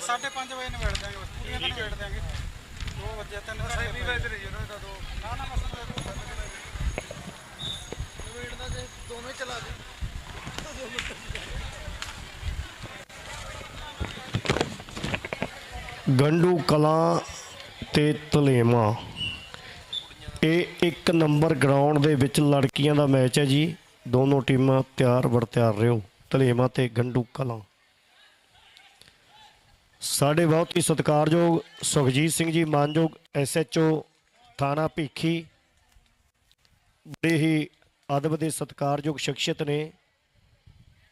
5:30 ਵਜੇ ਨਿਬੇੜ ਦਾਂਗੇ ਬਸ ਪੂਰੀਆਂ ਤਾਂ ਨਿਬੇੜ ਦਾਂਗੇ 2 ਵਜੇ ਤਿੰਨ ਵਜੇ ਵੀ ਵਜੇ। ਰਹੀ ਉਹਨਾਂ ਦਾ ਦੋ। ਨਾ ਨਾ ਬਸ ਨਿਬੇੜਨਾ ਜੇ ਦੋਵੇਂ ਚਲਾ ਦੇ। ਗੰਡੂ ਕਲਾਂ ਤੇ ਤਲੇਮਾ ਇਹ ਇੱਕ ਨੰਬਰ ਗਰਾਊਂਡ ਦੇ ਵਿੱਚ ਲੜਕੀਆਂ ਦਾ ਮੈਚ ਹੈ ਜੀ। ਦੋਨੋਂ ਟੀਮਾਂ ਤਿਆਰ ਬੜ ਤਿਆਰ ਰਹੋ ਤਲੇਮਾ ਤੇ ਗੰਡੂ ਕਲਾਂ। ਸਾਡੇ ਬਹੁਤ ਹੀ ਸਤਿਕਾਰਯੋਗ ਸੁਖਜੀਤ ਸਿੰਘ ਜੀ, ਮਾਨਯੋਗ ਐਸਐਚਓ ਥਾਣਾ ਭੀਖੀ ਬੜੇ ਹੀ ਅਦਬ ਦੇ ਸਤਿਕਾਰਯੋਗ ਸ਼ਖਸੀਅਤ ਨੇ।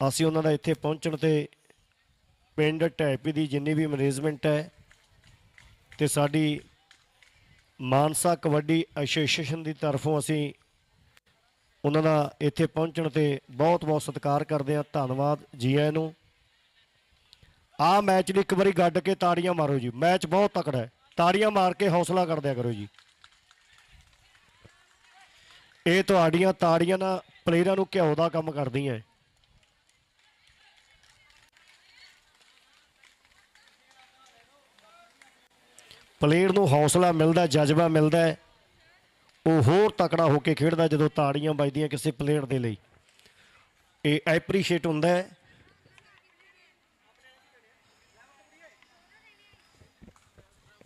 ਅਸੀਂ ਉਹਨਾਂ ਦਾ ਇੱਥੇ ਪਹੁੰਚਣ ਤੇ ਪਿੰਡ ਟੈਪੀ ਦੀ ਜਿੰਨੀ ਵੀ ਮੈਨੇਜਮੈਂਟ ਹੈ ਤੇ ਸਾਡੀ ਮਾਨਸਾ ਕਬੱਡੀ ਐਸੋਸੀਏਸ਼ਨ ਦੀ ਤਰਫੋਂ ਅਸੀਂ ਉਹਨਾਂ ਦਾ ਇੱਥੇ ਪਹੁੰਚਣ ਤੇ ਬਹੁਤ ਬਹੁਤ ਸਤਿਕਾਰ ਕਰਦੇ ਹਾਂ। ਧੰਨਵਾਦ ਜੀ ਆਇਆਂ ਨੂੰ। ਆਹ ਮੈਚ ਨੂੰ ਇੱਕ ਵਾਰੀ ਗੱਡ ਕੇ ਤਾੜੀਆਂ ਮਾਰੋ ਜੀ। ਮੈਚ ਬਹੁਤ ਤਕੜਾ ਹੈ। ਤਾੜੀਆਂ ਮਾਰ ਕੇ ਹੌਸਲਾ ਕਰਦਿਆ ਕਰੋ ਜੀ। ਇਹ ਤੁਹਾਡੀਆਂ ਤਾੜੀਆਂ ਨਾਲ ਪਲੇਅਰਾਂ ਨੂੰ ਘਿਓ ਦਾ ਕੰਮ ਕਰਦੀਆਂ ਪਲੇਅਰ ਨੂੰ ਹੌਸਲਾ ਮਿਲਦਾ, ਜਜ਼ਬਾ ਮਿਲਦਾ ਉਹ ਹੋਰ ਤਕੜਾ ਹੋ ਕੇ ਖੇਡਦਾ ਜਦੋਂ ਤਾੜੀਆਂ ਵੱਜਦੀਆਂ ਕਿਸੇ ਪਲੇਅਰ ਦੇ ਲਈ। ਇਹ ਐਪਰੀਸ਼ੀਏਟ ਹੁੰਦਾ ਹੈ।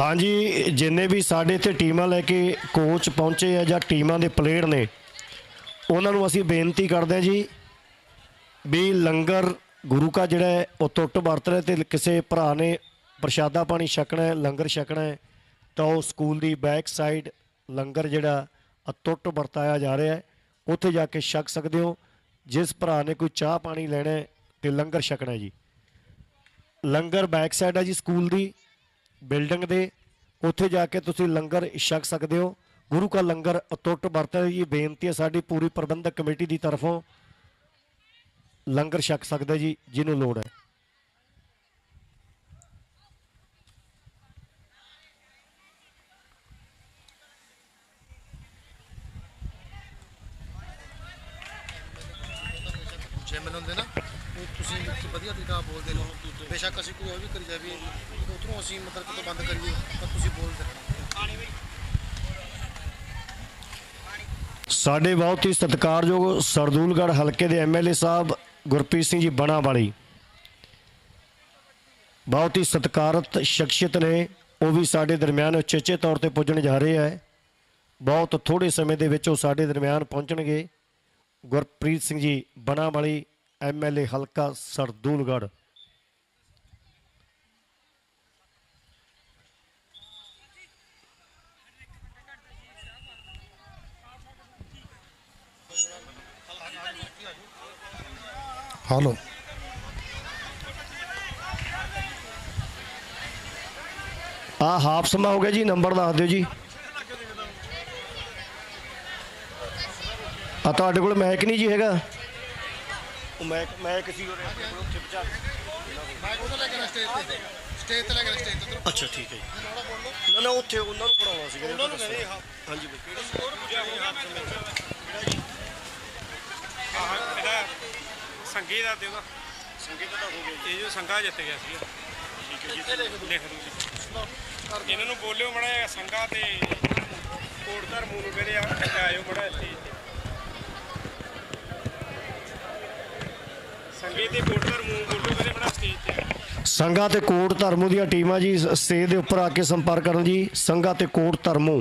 ਹਾਂਜੀ, ਜਿੰਨੇ ਵੀ ਸਾਡੇ ਇੱਥੇ ਟੀਮਾਂ ਲੈ ਕੇ ਕੋਚ ਪਹੁੰਚੇ ਆ ਜਾਂ ਟੀਮਾਂ ਦੇ ਪਲੇਅਰ ਨੇ, ਉਹਨਾਂ ਨੂੰ ਅਸੀਂ ਬੇਨਤੀ ਕਰਦੇ ਹਾਂ ਜੀ ਵੀ ਲੰਗਰ ਗੁਰੂ ਕਾ ਜਿਹੜਾ ਹੈ, ਉਹ ਟੁੱਟ ਵਰਤ ਰਿਹਾ ਤੇ ਕਿਸੇ ਭਰਾ ਨੇ ਪ੍ਰਸ਼ਾਦਾ ਪਾਣੀ ਛਕਣਾ ਹੈ, ਲੰਗਰ ਛਕਣਾ ਹੈ, ਤਾਂ ਉਹ ਸਕੂਲ ਦੀ ਬੈਕ ਸਾਈਡ ਲੰਗਰ ਜਿਹੜਾ ਅਟੁੱਟ ਵਰਤਾਇਆ ਜਾ ਰਿਹਾ ਹੈ, ਉੱਥੇ ਜਾ ਕੇ ਛਕ ਸਕਦੇ ਹੋ। ਜਿਸ ਭਰਾ ਨੇ ਕੋਈ ਚਾਹ ਪਾਣੀ ਲੈਣਾ ਹੈ, ਤੇ ਲੰਗਰ ਛਕਣਾ ਜੀ। ਲੰਗਰ ਬੈਕ ਸਾਈਡ ਹੈ ਜੀ ਸਕੂਲ ਦੀ। ਬਿਲਡਿੰਗ ਦੇ, ਉੱਥੇ ਜਾ ਕੇ ਤੁਸੀਂ ਲੰਗਰ ਛਕ ਸਕਦੇ ਹੋ। ਗੁਰੂ ਕਾ ਲੰਗਰ ਅਟੁੱਟ ਵਰਤਿਆ ਜੀ ਬੇਨਤੀ ਹੈ, ਸਾਡੀ ਪੂਰੀ ਪ੍ਰਬੰਧਕ ਕਮੇਟੀ ਦੀ ਤਰਫੋਂ ਲੰਗਰ ਛਕ ਸਕਦਾ ਜੀ, ਜਿਹਨੂੰ ਲੋੜ ਹੈ ਜਿਮ ਹੁੰਦੇ ਨਾ ਉਹ ਤੁਸੀਂ ਇੱਕ ਵਧੀਆ ਤਰੀਕਾ ਬੋਲਦੇ ਹੋ ਬੇਸ਼ੱਕ ਅਸੀਂ ਕੋਈ ਉਹ ਵੀ ਕਰੀ ਜਾਵੇ ਉਧਰੋਂ ਅਸੀਂ ਮਤਲਬ ਕਿਤੋਂ ਬੰਦ ਕਰੀਏ ਪਰ ਤੁਸੀਂ ਬੋਲਦੇ ਸਾਡੇ ਬਹੁਤ ਹੀ ਸਤਿਕਾਰਯੋਗ ਸਰਦੂਲਗੜ੍ਹ ਹਲਕੇ ਦੇ ਐਮਐਲਏ ਸਾਹਿਬ ਗੁਰਪ੍ਰੀਤ ਸਿੰਘ ਜੀ ਬਣਾ ਵਾਲੀ ਬਹੁਤ ਹੀ ਸਤਿਕਾਰਤ, ਸ਼ਖਸੀਅਤ ਨੇ, ਉਹ ਵੀ ਸਾਡੇ ਦਰਮਿਆਨ ਉਚੇਚੇ ਤੌਰ ਤੇ ਪੁੱਜਣ ਜਾ ਰਹੇ ਹੈ। ਬਹੁਤ ਥੋੜੇ ਸਮੇਂ ਦੇ ਵਿੱਚ ਉਹ ਸਾਡੇ ਦਰਮਿਆਨ ਪਹੁੰਚਣਗੇ। ਗੁਰਪ੍ਰੀਤ ਸਿੰਘ ਜੀ ਬਣਾ ਵਾਲੀ ਐਮਐਲਏ ਹਲਕਾ ਸਰਦੂਲਗੜ੍ਹ। ਹਲੋ। ਆ ਹਾਫ ਸਮਾਂ ਹੋ ਗਿਆ ਜੀ ਨੰਬਰ ਦੱਸ ਦਿਓ ਜੀ। ਆ ਤੁਹਾਡੇ ਕੋਲ ਮੈਕ ਨਹੀਂ ਜੀ ਹੈਗਾ। ਉਹ ਮੈਕ ਮੈਕ ਸੀ ਉਹਦੇ ਆਪਣੇ ਕੋਲ ਉੱਥੇ ਪਹੁੰਚਾ ਮੈਂ ਉਹਦਾ ਲੈ ਕੇ ਸਟੇਜ ਤੇ ਸਟੇਜ ਤੇ ਲੈ ਕੇ ਸਟੇਜ ਤੇ ਅੱਛਾ ਠੀਕ ਹੈ ਜੀ। ਨਾ ਨਾ ਉੱਥੇ ਉਹਨਾਂ ਨੂੰ ਪੜਾਉਣਾ ਸੀਗਾ ਉਹਨਾਂ ਨੂੰ ਕਹਿੰਦੇ ਹਾਂਜੀ ਬਈ। ਇਹਦਾ ਸੰਗੀ ਦਾ ਦਿਓ ਸੰਗੀਤ ਦਾ ਹੋ ਗਿਆ ਇਹ ਜੋ ਸੰਗਾ ਜਿੱਤ ਗਿਆ ਸੀ ਠੀਕ ਹੈ ਜੀ ਲਿਖ ਦੂੰ ਜੀ। ਇਹਨਾਂ ਨੂੰ ਬੋਲਿਓ ਮੜਾ ਸੰਗਾ ਤੇ ਕੋਟ ਧਰਮ ਨੂੰ ਕਹਿੰਦੇ ਆ? ਆਇਓ ਮੜਾ ਇੱਥੇ। ਸੰਗੇ ਤੇ ਕੋਟ ਧਰਮ ਕਹਿੰਦੇ ਸਟੇਜ ਤੇ ਕੋਟ ਧਰਮੂ ਦੀਆਂ ਟੀਮਾਂ ਜੀ ਸਟੇਜ ਦੇ ਉੱਪਰ ਆ ਕੇ ਸੰਪਰਕ ਕਰਨ ਜੀ ਸੰਘਾ ਤੇ ਕੋਟ ਧਰਮੂ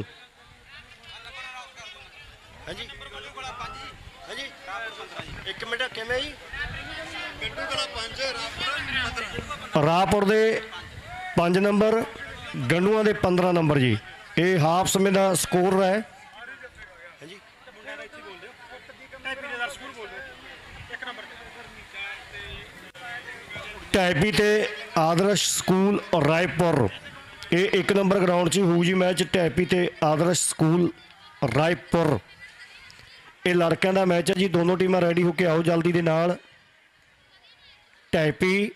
ਹਾਂਜੀ। ਹਾਂਜੀ। ਇੱਕ ਮਿੰਟ ਕਿਵੇਂ ਜੀ? ਰਾਪੁਰ ਦੇ 5 ਨੰਬਰ ਗੰਡੂਆਂ ਦੇ 15 ਨੰਬਰ ਜੀ। ਇਹ ਹਾਫ ਸਮੇਂ ਦਾ ਸਕੋਰ ਹੈ ਹਾਂਜੀ ਟੈਪੀ ਤੇ ਆਦਰਸ਼ ਸਕੂਲ ਰਾਏਪੁਰ। ਇਹ ਇੱਕ ਨੰਬਰ ਗਰਾਊਂਡ 'ਚ ਹੋਊ ਜੀ ਮੈਚ ਟੈਪੀ ਤੇ ਆਦਰਸ਼ ਸਕੂਲ ਰਾਏਪੁਰ। ਇਹ ਲੜਕਿਆਂ ਦਾ ਮੈਚ ਹੈ ਜੀ, ਦੋਨੋਂ ਟੀਮਾਂ ਰੈਡੀ ਹੋ ਕੇ ਆਓ ਜਲਦੀ ਦੇ ਨਾਲ। ਟੈਪੀ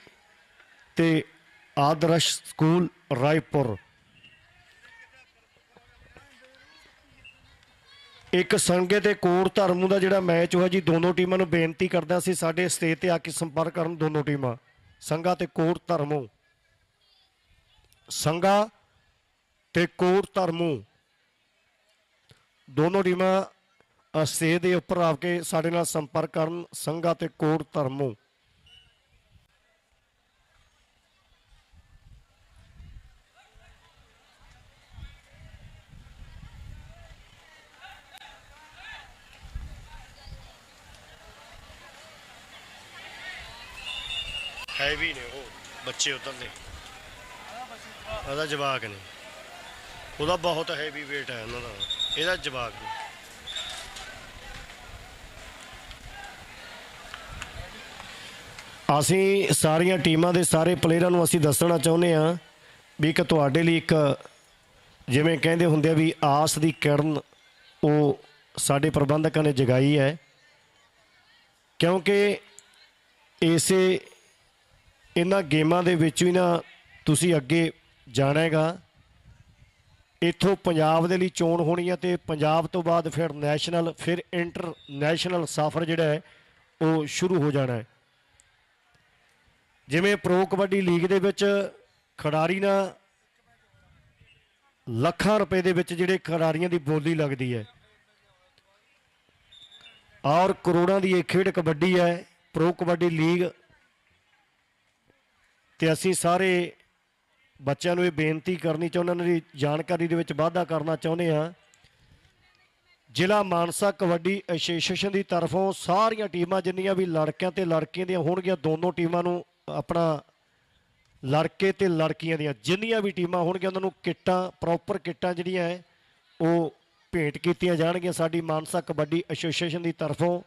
ਤੇ ਆਦਰਸ਼ ਸਕੂਲ ਰਾਏਪੁਰ। ਇੱਕ ਸੰਗੇ ਤੇ ਕੋਰ ਧਰਮੂ ਦਾ ਜਿਹੜਾ ਮੈਚ ਹੋਇਆ ਜੀ, ਦੋਨੋਂ ਟੀਮਾਂ ਨੂੰ ਬੇਨਤੀ ਕਰਦਾ ਸੀ ਸਾਡੇ ਸਟੇਜ ਤੇ ਆ ਕੇ ਸੰਪਰਕ ਕਰਨ ਦੋਨੋਂ ਟੀਮਾਂ। ਸੰਗਾ ਤੇ ਕੋਟ ਧਰਮੂ। ਸੰਗਾ ਤੇ ਕੋਟ ਧਰਮੂ। ਦੋਨੋਂ ਟੀਮਾਂ ਅ, ਸਟੇਜ ਦੇ ਉੱਪਰ ਆ ਕੇ ਸਾਡੇ ਨਾਲ ਸੰਪਰਕ ਕਰਨ ਸੰਗਾ ਤੇ ਕੋਟ ਧਰਮੂ। ਹੈਵੀ ਨੇ ਉਹ, ਬੱਚੇ ਉਧਰ ਦੇ। ਉਹਦਾ ਜਵਾਕ ਨੇ। ਉਹਦਾ ਬਹੁਤ ਹੈਵੀ weight ਹੈ ਉਹਨਾਂ ਦਾ। ਇਹਦਾ ਜਵਾਕ ਨੇ। ਅਸੀਂ ਸਾਰੀਆਂ ਟੀਮਾਂ ਦੇ ਸਾਰੇ ਪਲੇਅਰਾਂ ਨੂੰ ਅਸੀਂ ਦੱਸਣਾ ਚਾਹੁੰਦੇ ਹਾਂ ਵੀ ਇੱਕ ਤੁਹਾਡੇ ਲਈ ਇੱਕ ਜਿਵੇਂ ਕਹਿੰਦੇ ਹੁੰਦੇ ਆ ਵੀ ਆਸ ਦੀ ਕਿਰਨ ਉਹ ਸਾਡੇ ਪ੍ਰਬੰਧਕਾਂ ਨੇ ਜਗਾਈ ਹੈ। ਕਿਉਂਕਿ ਇਸੇ ਇਹਨਾਂ ਗੇਮਾਂ ਦੇ ਵਿੱਚ ਵੀ ਨਾ ਤੁਸੀਂ ਅੱਗੇ ਜਾਣਾ ਹੈਗਾ। ਇੱਥੋਂ ਪੰਜਾਬ ਦੇ ਲਈ ਚੋਣ ਹੋਣੀ ਹੈ ਤੇ ਪੰਜਾਬ ਤੋਂ ਬਾਅਦ ਫਿਰ ਨੈਸ਼ਨਲ, ਫਿਰ ਇੰਟਰਨੈਸ਼ਨਲ ਸਫ਼ਰ ਜਿਹੜਾ ਹੈ, ਉਹ ਸ਼ੁਰੂ ਹੋ ਜਾਣਾ ਹੈ। ਜਿਵੇਂ ਪ੍ਰੋ ਕਬੱਡੀ ਲੀਗ ਦੇ ਵਿੱਚ ਖਿਡਾਰੀ ਨਾ ਲੱਖਾਂ ਰੁਪਏ ਦੇ ਵਿੱਚ ਜਿਹੜੇ ਖਿਡਾਰੀਆਂ ਦੀ ਬੋਲੀ ਲੱਗਦੀ ਹੈ। ਔਰ ਕਰੋੜਾਂ ਦੀ ਇਹ ਖੇਡ ਕਬੱਡੀ ਹੈ, ਪ੍ਰੋ ਕਬੱਡੀ ਲੀਗ ਤੇ ਅਸੀਂ ਸਾਰੇ ਬੱਚਿਆਂ ਨੂੰ ਇਹ ਬੇਨਤੀ ਕਰਨੀ ਚਾਹੁੰਦੇ ਉਹਨਾਂ ਦੀ ਜਾਣਕਾਰੀ ਦੇ ਵਿੱਚ ਵਾਧਾ ਕਰਨਾ ਚਾਹੁੰਦੇ ਹਾਂ। ਜ਼ਿਲ੍ਹਾ ਮਾਨਸਾ ਕਬੱਡੀ ਐਸੋਸੀਏਸ਼ਨ ਦੀ ਤਰਫੋਂ ਸਾਰੀਆਂ ਟੀਮਾਂ ਜਿੰਨੀਆਂ ਵੀ ਲੜਕਿਆਂ ਤੇ ਲੜਕੀਆਂ ਦੀਆਂ ਹੋਣਗੀਆਂ, ਦੋਨੋਂ ਟੀਮਾਂ ਨੂੰ ਆਪਣਾ ਲੜਕੇ ਤੇ ਲੜਕੀਆਂ ਦੀਆਂ ਜਿੰਨੀਆਂ ਵੀ ਟੀਮਾਂ ਹੋਣਗੀਆਂ, ਉਹਨਾਂ ਨੂੰ ਕਿੱਟਾਂ ਪ੍ਰੋਪਰ ਕਿੱਟਾਂ ਜਿਹੜੀਆਂ ਹੈ, ਉਹ ਭੇਟ ਕੀਤੀਆਂ ਜਾਣਗੀਆਂ ਸਾਡੀ ਮਾਨਸਾ ਕਬੱਡੀ ਐਸੋਸੀਏਸ਼ਨ ਦੀ ਤਰਫੋਂ।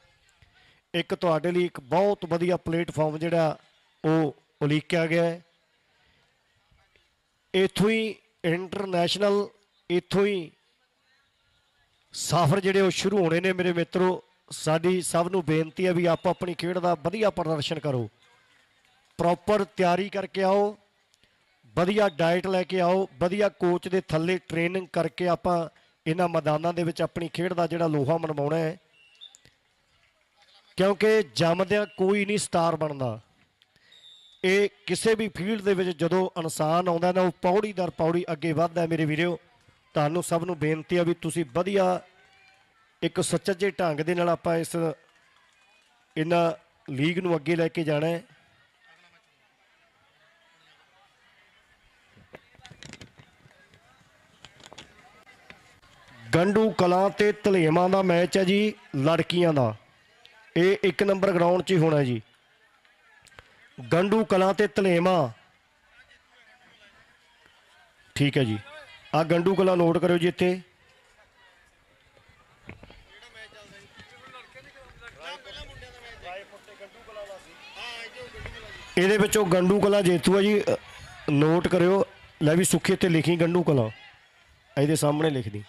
ਇੱਕ ਤੁਹਾਡੇ ਲਈ ਇੱਕ ਬਹੁਤ ਵਧੀਆ ਪਲੇਟਫਾਰਮ ਜਿਹੜਾ ਉਹ ਉਲੀਕਿਆ ਗਿਆ ਹੈ। ਇੱਥੋਂ ਹੀ ਇੰਟਰਨੈਸ਼ਨਲ ਇੱਥੋਂ ਹੀ ਸਫ਼ਰ ਜਿਹੜੇ ਉਹ ਸ਼ੁਰੂ ਹੋਣੇ ਨੇ ਮੇਰੇ ਮਿੱਤਰੋ, ਸਾਡੀ ਸਭ ਨੂੰ ਬੇਨਤੀ ਹੈ ਵੀ ਆਪੋ ਆਪਣੀ ਖੇਡ ਦਾ ਵਧੀਆ ਪ੍ਰਦਰਸ਼ਨ ਕਰੋ। ਪ੍ਰੋਪਰ ਤਿਆਰੀ ਕਰਕੇ ਆਓ, ਵਧੀਆ ਡਾਈਟ ਲੈ ਕੇ ਆਓ, ਵਧੀਆ ਕੋਚ ਦੇ ਥੱਲੇ ਟ੍ਰੇਨਿੰਗ ਕਰਕੇ ਆਪਾਂ ਇਹਨਾਂ ਮੈਦਾਨਾਂ ਦੇ ਵਿੱਚ ਆਪਣੀ ਖੇਡ ਦਾ ਜਿਹੜਾ ਲੋਹਾ ਮਨਵਾਉਣਾ ਹੈ। ਕਿਉਂਕਿ ਜੰਮਦਿਆਂ ਕੋਈ ਨਹੀਂ ਸਟਾਰ ਬਣਦਾ। ਇਹ ਕਿਸੇ ਵੀ ਫੀਲਡ ਦੇ ਵਿੱਚ ਜਦੋਂ ਇਨਸਾਨ ਆਉਂਦਾ ਨਾ, ਉਹ ਪੌੜੀ ਦਰ ਪੌੜੀ ਅੱਗੇ ਵੱਧਦਾ ਮੇਰੇ ਵੀਰੋ। ਤੁਹਾਨੂੰ ਸਭ ਨੂੰ ਬੇਨਤੀ ਆ ਵੀ ਤੁਸੀਂ ਵਧੀਆ ਇੱਕ ਸੁਚੱਜੇ ਢੰਗ ਦੇ ਨਾਲ ਆਪਾਂ ਇਸ, ਇਹਨਾਂ ਲੀਗ ਨੂੰ ਅੱਗੇ ਲੈ ਕੇ ਜਾਣਾ ਹੈ। ਗੰਡੂ ਕਲਾਂ ਤੇ ਧਲੇਵਾਂ ਦਾ ਮੈਚ ਹੈ ਜੀ, ਲੜਕੀਆਂ ਦਾ। ਇਹ ਇੱਕ ਨੰਬਰ ਗਰਾਊਂਡ 'ਚ ਹੀ ਹੋਣਾ ਜੀ। ਗੰਡੂ ਕਲਾਂ ਤੇ ਧਲੇਵਾਂ। ਠੀਕ ਹੈ ਜੀ। ਆ ਗੰਡੂ ਕਲਾਂ ਨੋਟ ਕਰਿਓ ਜੀ ਇੱਥੇ। ਇਹਦੇ ਵਿੱਚੋਂ ਗੰਡੂ ਕਲਾਂ ਜੇਤੂ ਹੈ ਜੀ। ਨੋਟ ਕਰਿਓ। ਲੈ ਵੀ ਸੁੱਖੀ ਤੇ ਲਿਖੀ ਗੰਡੂ ਕਲਾਂ। ਇਹਦੇ ਸਾਹਮਣੇ ਲਿਖ ਦੀ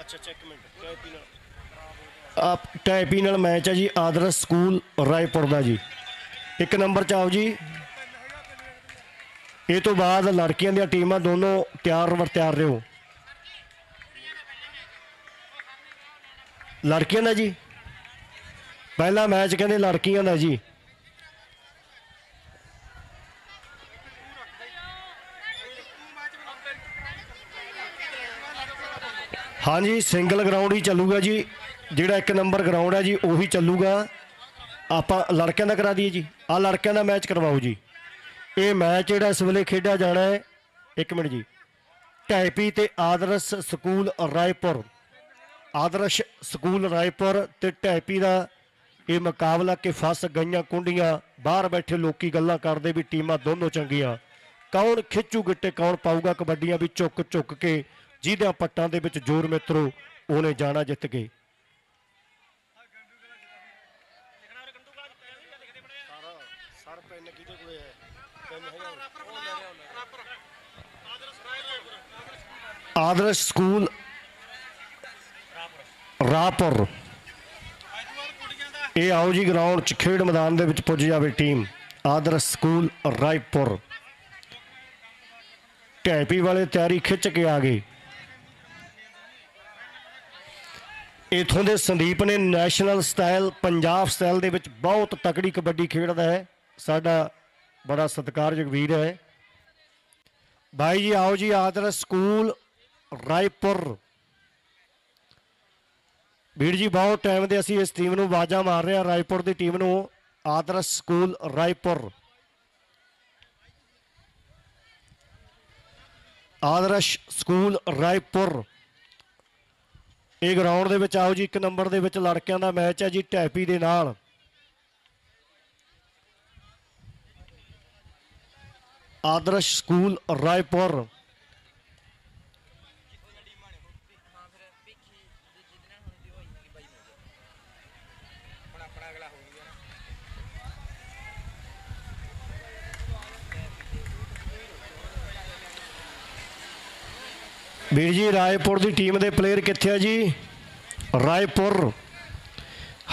ਅੱਛਾ ਅੱਛਾ ਮਿੰਟ। ਟੈਪੀ ਨਾਲ। ਟੈਪੀ ਨਾਲ ਮੈਚ ਹੈ ਜੀ, ਆਦਰਸ਼ ਸਕੂਲ ਰਾਏਪੁਰ ਦਾ ਜੀ। ਇੱਕ ਨੰਬਰ ਚ ਆਓ ਜੀ। ਇਹ ਤੋਂ ਬਾਅਦ ਲੜਕੀਆਂ ਦੀਆਂ ਟੀਮਾਂ ਦੋਨੋਂ ਤਿਆਰ ਵਰ ਤਿਆਰ ਰਹੋ। ਲੜਕੀਆਂ ਦਾ ਜੀ। ਪਹਿਲਾ ਮੈਚ ਕਹਿੰਦੇ ਲੜਕੀਆਂ ਦਾ ਜੀ। ਹਾਂਜੀ ਸਿੰਗਲ ਗਰਾਊਂਡ ਹੀ ਚੱਲੂਗਾ ਜੀ। ਜਿਹੜਾ ਇੱਕ ਨੰਬਰ ਗਰਾਊਂਡ ਹੈ ਜੀ, ਉਹੀ ਚੱਲੂਗਾ। ਆਪਾਂ ਲੜਕਿਆਂ ਦਾ ਕਰਾ ਦਈਏ ਜੀ। ਆ ਲੜਕਿਆਂ ਦਾ ਮੈਚ ਕਰਵਾਓ ਜੀ। ਇਹ ਮੈਚ ਜਿਹੜਾ ਇਸ ਵੇਲੇ ਖੇਡਿਆ ਜਾਣਾ ਹੈ, ਇੱਕ ਮਿੰਟ ਜੀ। ਟੈਪੀ ਤੇ ਆਦਰਸ਼ ਸਕੂਲ ਰਾਏਪੁਰ। ਆਦਰਸ਼ ਸਕੂਲ ਰਾਏਪੁਰ ਤੇ ਟੈਪੀ ਦਾ ਇਹ ਮੁਕਾਬਲਾ ਕਿ ਫਸ ਗਈਆਂ ਕੁੰਡੀਆਂ। ਬਾਹਰ ਬੈਠੇ ਲੋਕੀ ਗੱਲਾਂ ਕਰਦੇ ਵੀ ਟੀਮਾਂ ਦੋਨੋਂ ਚੰਗੀਆਂ। ਕੌਣ ਖਿੱਚੂ ਗਿੱਟੇ, ਕੌਣ ਪਾਊਗਾ ਕਬੱਡੀਆਂ ਵੀ ਚੁੱਕ ਚੁੱਕ ਕੇ ਜਿਹਦੇ ਪੱਟਾਂ ਦੇ ਵਿੱਚ ਜ਼ੋਰ ਮਿੱਤਰੋ, ਉਹਨੇ ਜਾਣਾ ਜਿੱਤ ਕੇ। ਆਦਰਸ਼ ਸਕੂਲ ਰਾਪੁਰ। ਇਹ ਆਓ ਜੀ ਗਰਾਊਂਡ ਚ ਖੇਡ ਮੈਦਾਨ ਦੇ ਵਿੱਚ ਪੁੱਜ ਜਾਵੇ ਟੀਮ। ਆਦਰਸ਼ ਸਕੂਲ ਰਾਏਪੁਰ। ਢੈਪੀ ਵਾਲੇ ਤਿਆਰੀ ਖਿੱਚ ਕੇ ਆ ਗਏ। ਇਥੋਂ ਦੇ ਸੰਦੀਪ ਨੇ ਨੈਸ਼ਨਲ ਸਟਾਈਲ, ਪੰਜਾਬ ਸਟਾਈਲ ਦੇ ਵਿੱਚ ਬਹੁਤ ਤਕੜੀ ਕਬੱਡੀ ਖੇਡਦਾ ਹੈ। ਸਾਡਾ ਬੜਾ ਸਤਿਕਾਰਯੋਗ ਵੀਰ ਹੈ। ਭਾਈ ਜੀ, ਆਓ ਜੀ, ਆਦਰਸ਼ ਸਕੂਲ, ਰਾਏਪੁਰ। ਵੀਰ ਜੀ, ਬਹੁਤ ਟਾਈਮ ਦੇ ਅਸੀਂ ਇਸ ਟੀਮ ਨੂੰ ਆਵਾਜ਼ਾਂ ਮਾਰ ਰਹੇ ਹਾਂ, ਰਾਏਪੁਰ ਦੀ ਟੀਮ ਨੂੰ। ਆਦਰਸ਼ ਸਕੂਲ, ਰਾਏਪੁਰ। ਆਦਰਸ਼ ਸਕੂਲ, ਰਾਏਪੁਰ। ਇਹ ਗਰਾਊਂਡ ਦੇ ਵਿੱਚ ਆਓ ਜੀ, ਇੱਕ ਨੰਬਰ ਦੇ ਵਿੱਚ ਲੜਕਿਆਂ ਦਾ ਮੈਚ ਹੈ ਜੀ ਟੈਪੀ ਦੇ ਨਾਲ। ਆਦਰਸ਼ ਸਕੂਲ ਰਾਏਪੁਰ। ਵੀਰ ਜੀ, ਰਾਏਪੁਰ ਦੀ ਟੀਮ ਦੇ ਪਲੇਅਰ ਕਿੱਥੇ ਆ ਜੀ? ਰਾਏਪੁਰ।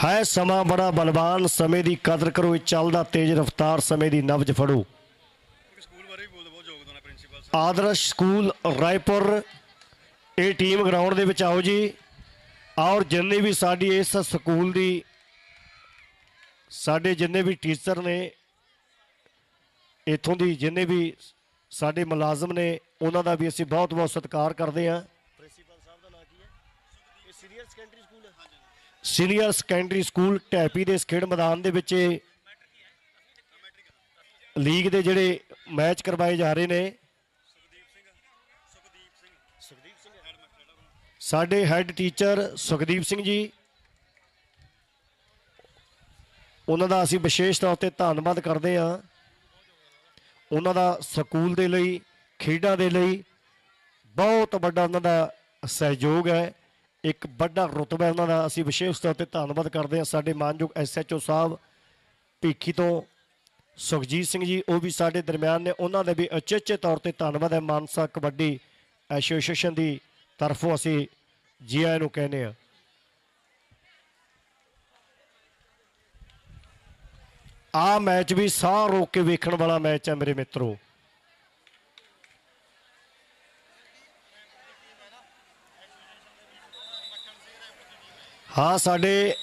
ਹੈ ਸਮਾਂ ਬੜਾ ਬਲਵਾਨ, ਸਮੇਂ ਦੀ ਕਦਰ ਕਰੋ, ਇਹ ਚੱਲਦਾ ਤੇਜ਼ ਰਫ਼ਤਾਰ, ਸਮੇਂ ਦੀ ਨਬਜ ਫੜੋ। ਆਦਰਸ਼ ਸਕੂਲ ਰਾਏਪੁਰ, ਇਹ ਟੀਮ ਗਰਾਊਂਡ ਦੇ ਵਿੱਚ ਆਓ ਜੀ। ਔਰ ਜਿੰਨੇ ਵੀ ਸਾਡੀ ਇਸ ਸਕੂਲ ਦੀ, ਸਾਡੇ ਜਿੰਨੇ ਵੀ ਟੀਚਰ ਨੇ, ਇਥੋਂ ਦੀ ਜਿੰਨੇ ਵੀ ਸਾਡੇ ਮੁਲਾਜ਼ਮ ਨੇ ਉਹਨਾਂ ਦਾ ਵੀ ਅਸੀਂ ਬਹੁਤ ਬਹੁਤ ਸਤਿਕਾਰ ਕਰਦੇ ਹਾਂ। ਪ੍ਰਿੰਸੀਪਲ ਸਾਹਿਬ ਦਾ ਨਾਮ ਕੀ ਹੈ? ਇਹ ਸੀਨੀਅਰ ਸੈਕੰਡਰੀ ਸਕੂਲ ਹੈ? ਸੀਨੀਅਰ ਸੈਕੰਡਰੀ ਸਕੂਲ ਟੈਪੀ ਦੇ ਇਸ ਖੇਡ ਮੈਦਾਨ ਦੇ ਵਿੱਚ ਲੀਗ ਦੇ ਜਿਹੜੇ ਮੈਚ ਕਰਵਾਏ ਜਾ ਰਹੇ ਨੇ। ਸਾਡੇ ਹੈੱਡ ਟੀਚਰ ਸੁਖਦੀਪ ਸਿੰਘ ਜੀ। ਉਹਨਾਂ ਦਾ ਅਸੀਂ ਵਿਸ਼ੇਸ਼ ਤੌਰ ਤੇ ਧੰਨਵਾਦ ਕਰਦੇ ਹਾਂ। ਉਹਨਾਂ ਦਾ ਸਕੂਲ ਦੇ ਲਈ, ਖੇਡਾਂ ਦੇ ਲਈ ਬਹੁਤ ਵੱਡਾ ਉਹਨਾਂ ਦਾ ਸਹਿਯੋਗ ਹੈ। ਇੱਕ ਵੱਡਾ ਰੁਤਬਾ ਉਹਨਾਂ ਦਾ। ਅਸੀਂ ਵਿਸ਼ੇਸ਼ ਤੌਰ ਤੇ ਧੰਨਵਾਦ ਕਰਦੇ ਹਾਂ ਸਾਡੇ ਮਾਨਯੋਗ ਐਸਐਚਓ ਸਾਹਿਬ ਭੀਖੀ ਤੋਂ। ਸੁਖਜੀਤ ਸਿੰਘ ਜੀ, ਉਹ ਵੀ ਸਾਡੇ ਦਰਮਿਆਨ ਨੇ। ਉਹਨਾਂ ਦੇ ਵੀ ਅਚੇਚੇ ਤੌਰ ਤੇ ਧੰਨਵਾਦ ਹੈ। ਮਾਨਸਾ ਕਬੱਡੀ ਐਸੋਸੀਏਸ਼ਨ ਦੀ ਤਰਫੋਂ ਅਸੀਂ ਜੀ ਆਇਆਂ ਨੂੰ ਕਹਿੰਦੇ ਆ ਆ ਮੈਚ ਵੀ ਸਾਹ ਰੋਕ ਕੇ ਵੇਖਣ ਵਾਲਾ ਮੈਚ ਹੈ ਮੇਰੇ ਮਿੱਤਰੋ। ਹਾਂ, ਸਾਡੇ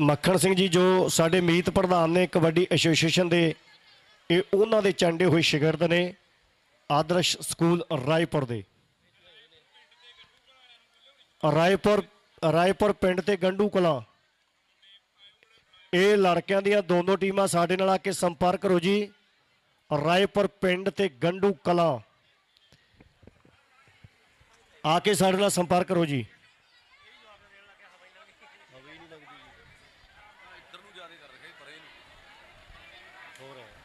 ਮੱਖਣ ਸਿੰਘ ਜੀ ਜੋ ਸਾਡੇ ਮੀਤ ਪ੍ਰਧਾਨ ਨੇ ਕਬੱਡੀ ਐਸੋਸੀਏਸ਼ਨ ਦੇ, ਇਹ ਉਹਨਾਂ ਦੇ ਚੰਡੇ ਹੋਏ ਸ਼ਾਗਿਰਦ ਨੇ ਆਦਰਸ਼ ਸਕੂਲ ਰਾਏਪੁਰ ਦੇ। ਰਾਏਪੁਰ ਰਾਏਪੁਰ ਪਿੰਡ ਤੇ ਗੰਡੂ ਕਲਾਂ ਇਹ ਲੜਕਿਆਂ ਦੀਆਂ ਦੋਨੋਂ ਟੀਮਾਂ ਸਾਡੇ ਨਾਲ ਆ ਕੇ ਸੰਪਰਕ ਕਰੋ ਜੀ। ਰਾਏਪੁਰ ਪਿੰਡ ਤੇ ਗੰਡੂ ਕਲਾਂ। ਆ ਕੇ ਸਾਡੇ ਨਾਲ ਸੰਪਰਕ ਕਰੋ ਜੀ।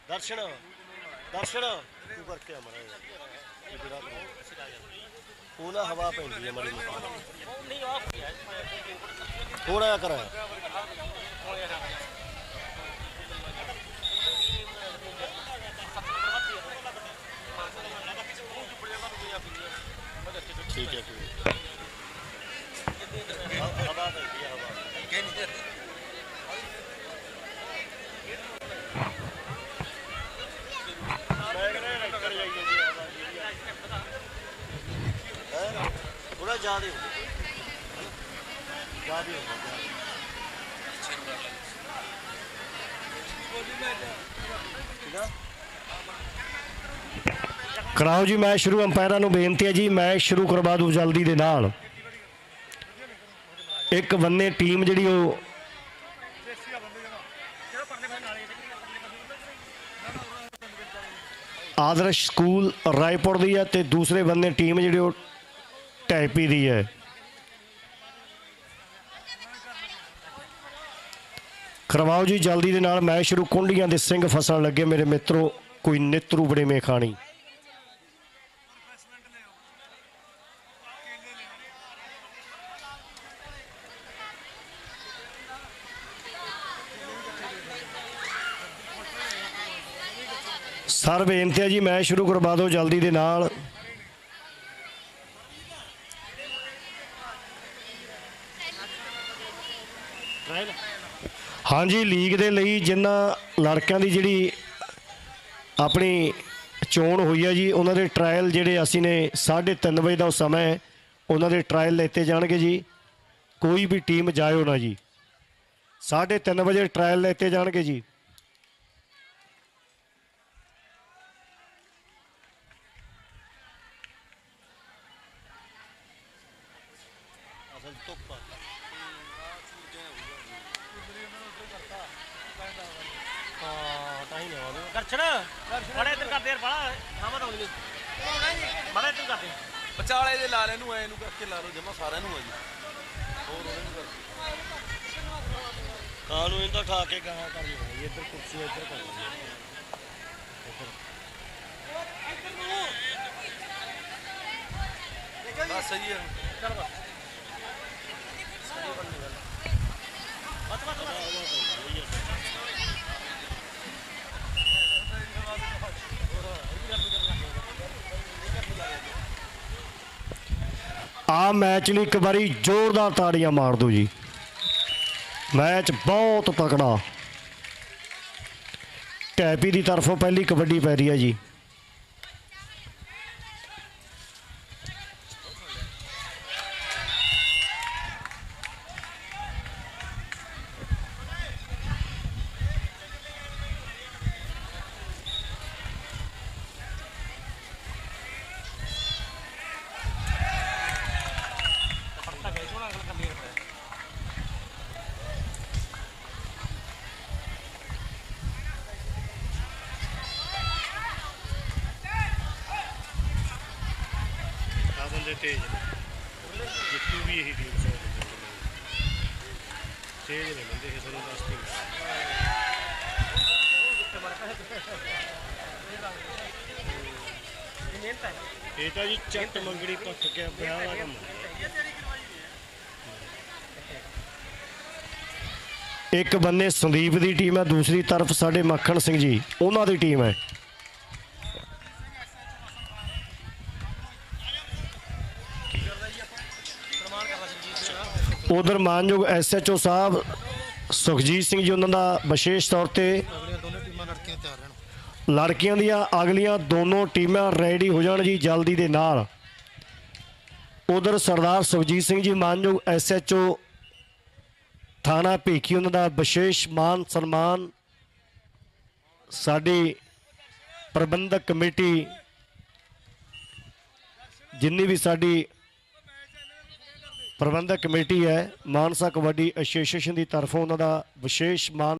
ਦਰਸ਼ਨ ਦਰਸ਼ਨ। ਤੂੰ ਕਰਕੇ ਆ ਮਰਾ ਉਹ ਨਾ ਹਵਾ ਪੈਂਦੀ ਹੈ ਮੜੀ ਥੋੜਾ ਜਿਹਾ ਕਰ। ਠੀਕ ਹੈ ਠੀਕ ਹੈ ਹਵਾ ਪੈਂਦੀ ਹੈ ਹਵਾ ਥੋੜਾ ਜ਼ਿਆਦਾ ਹੀ ਜ਼ਿਆਦਾ ਹੀ ਕਰਾਓ ਜੀ ਮੈਚ ਸ਼ੁਰੂ ਅੰਪਾਇਰਾਂ ਨੂੰ ਬੇਨਤੀ ਹੈ ਜੀ ਮੈਚ ਸ਼ੁਰੂ ਕਰਵਾ ਦਿਓ ਜਲਦੀ ਦੇ ਨਾਲ। ਇੱਕ ਬੰਨੇ ਟੀਮ ਜਿਹੜੀ ਉਹ ਆਦਰਸ਼ ਸਕੂਲ ਰਾਏਪੁਰ ਦੀ ਹੈ ਤੇ ਦੂਸਰੇ ਬੰਨੇ ਟੀਮ ਜਿਹੜੀ ਉਹ ਟੈਪੀ ਦੀ ਹੈ। ਕਰਵਾਓ ਜੀ, ਜਲਦੀ ਦੇ ਨਾਲ ਮੈਚ ਸ਼ੁਰੂ ਕੁੰਡੀਆਂ ਦੇ ਸਿੰਘ ਫਸਣ ਲੱਗੇ, ਮੇਰੇ ਮਿੱਤਰੋ, ਕੋਈ ਨਿਤਰੂ ਬੜੇ ਮੇ ਖਾਣੀ ਸਰ, ਬੇਨਤੀ ਹੈ ਜੀ ਮੈਚ ਸ਼ੁਰੂ ਕਰਵਾ ਦਿਓ ਜਲਦੀ ਦੇ ਨਾਲ। ਹਾਂਜੀ, ਲੀਗ ਦੇ ਲਈ ਜਿਨ੍ਹਾਂ ਲੜਕਿਆਂ ਦੀ ਜਿਹੜੀ ਆਪਣੀ ਚੋਣ ਹੋਈ ਹੈ ਜੀ, ਉਹਨਾਂ ਦੇ ਟ੍ਰਾਇਲ ਜਿਹੜੇ ਅਸੀਂ ਨੇ 3:30 ਵਜੇ ਦਾ ਉਹ ਸਮਾਂ ਹੈ, ਉਹਨਾਂ ਦੇ ਟ੍ਰਾਇਲ ਲੈਤੇ ਜਾਣਗੇ ਜੀ। ਕੋਈ ਵੀ ਟੀਮ ਜਾਇਓ ਨਾ ਜੀ। 3:30 ਵਜੇ ਟ੍ਰਾਇਲ ਲੈਤੇ ਜਾਣਗੇ ਜੀ ਦਰਸ਼ਨ ਬੜਾ ਇੱਧਰ ਕਰਦੇ ਯਾਰ ਬੜਾ ਹਮਨ ਹੋ ਗਈ ਬੜਾ ਇੱਧਰ ਕਰਦੇ ਵਿਚਾਲੇ ਇਹਨੂੰ ਐ ਨੂੰ ਕਰਕੇ ਲਾ ਲਓ, ਜਮਾ ਸਾਰਿਆਂ ਨੂੰ ਆ ਜੀ। ਹੋਰ ਉਹਨੇ ਨੂੰ ਕਰਕੇ। ਕਾਨੂੰ ਇਹਦਾ ਠਾ ਕੇ ਕਹਾ ਕਰ ਲਈ ਇੱਧਰ ਕੁਰਸੀ ਇੱਧਰ ਕਰ ਲਈ ਬਸ ਸਹੀ ਹੈ ਆ ਮੈਚ ਲਈ ਇੱਕ ਵਾਰੀ ਜ਼ੋਰਦਾਰ ਤਾੜੀਆਂ ਮਾਰ ਦਿਓ ਜੀ। ਮੈਚ ਬਹੁਤ ਤਕੜਾ। ਟੈਪੀ ਦੀ ਤਰਫੋਂ ਪਹਿਲੀ ਕਬੱਡੀ ਪੈ ਰਹੀ ਹੈ ਜੀ ਆ ਬੰਦੇ ਤੇਜ਼ ਨੇ। ਜਿੱਤੂ ਵੀ ਇਹੀ ਟੀਮ ਸੌ ਤੇਜ਼ ਨੇ ਬੰਦੇ ਇਹ ਤੁਹਾਨੂੰ ਦੱਸਦੇ ਇਹ ਤਾਂ ਜੀ ਚੱਟ ਮੰਗੜੀ ਪੱਕ ਕੇ ਪਿਆ ਵਾਲਾ ਕੰਮ ਇੱਕ ਬੰਨੇ ਸੰਦੀਪ ਦੀ ਟੀਮ ਹੈ, ਦੂਸਰੀ ਤਰਫ ਸਾਡੇ ਮੱਖਣ ਸਿੰਘ ਜੀ, ਉਹਨਾਂ ਦੀ ਟੀਮ ਹੈ। ਉਧਰ ਮਾਨਯੋਗ ਐਸਐਚਓ ਸਾਹਿਬ ਸੁਖਜੀਤ ਸਿੰਘ ਜੀ, ਉਹਨਾਂ ਦਾ ਵਿਸ਼ੇਸ਼ ਤੌਰ ਤੇ ਲੜਕੀਆਂ ਦੀਆਂ ਅਗਲੀਆਂ ਦੋਨੋਂ ਟੀਮਾਂ ਰੈਡੀ ਹੋ ਜਾਣ ਜੀ ਜਲਦੀ ਦੇ ਨਾਲ। ਉਧਰ ਸਰਦਾਰ ਸੁਖਜੀਤ ਸਿੰਘ ਜੀ, ਮਾਨਯੋਗ ਐਸਐਚਓ ਥਾਣਾ ਭੀਖੀ, ਉਹਨਾਂ ਦਾ ਵਿਸ਼ੇਸ਼ ਮਾਨ ਸਨਮਾਨ ਸਾਡੀ ਪ੍ਰਬੰਧਕ ਕਮੇਟੀ ਜਿੰਨੀ ਵੀ ਸਾਡੀ ਪ੍ਰਬੰਧਕ ਕਮੇਟੀ ਹੈ ਮਾਨਸਾ ਕਬੱਡੀ ਐਸੋਸੀਏਸ਼ਨ ਦੀ ਤਰਫੋਂ ਉਹਨਾਂ ਦਾ ਵਿਸ਼ੇਸ਼ ਮਾਨ